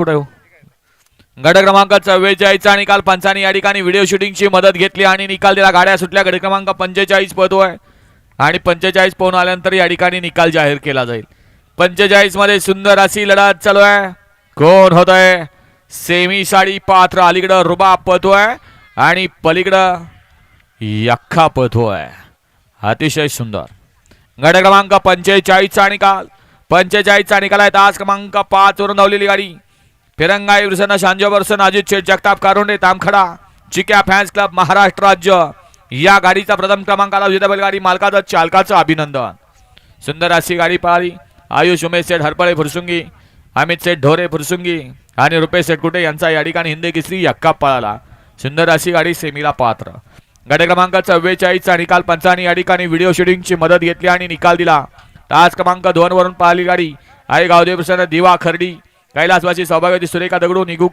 कुठे हो? गट क्रमांक चव्वेचाळीसचा निकाल पंचाने या ठिकाणी व्हिडिओ शूटिंगची मदत घेतली आणि निकाल दिला. गाड्या सुटल्या. गट क्रमांक पंचेचाळीस पळतोय आणि पंचेचाळीस पोहून आल्यानंतर या ठिकाणी निकाल जाहीर केला जाईल. पंचेचाळीसमध्ये सुंदर अशी लढत चालू आहे. कोण होत आहे सेमी साडी पात्र. अलीकडं रुबा पळतोय आणि पलीकडं यख्खा पळतोय अतिशय सुंदर. गट क्रमांक पंचेचाळीसचा निकाल पंचेचाळीसचा निकाल आहे तास क्रमांक पाच वरून धावलेली गाडी. फिरंगाई वृषण शांजो वर्सन अजित शेठ जगताप कारुंडे तामखडा चिक्या फॅन्स क्लब महाराष्ट्र राज्य या गाडीचा प्रथम क्रमांकाला विजेता बैलगाडी मालकाचं चालकाचं अभिनंदन. सुंदर अशी गाडी पाहिली आयुष उमेश सेठ हरपळे फुरसुंगी अमित सेठ ढोरे फुरसुंगी आणि रुपेश शेठ कुटे यांचा या ठिकाणी हिंदी किसरी यक्का पळाला. सुंदर अशी गाडी सेमीला पात्र. गट क्रमांक चव्वेचाळीसचा निकाल पंचाने या ठिकाणी व्हिडिओ शूटिंगची मदत घेतली आणि निकाल दिला. तास क्रमांक दोन वरून पाहिली गाडी. आई गावदेव प्रसन्न दिवा खर्डी कैलासवासी सौभाग्यवती सुरेखा दगडू निघू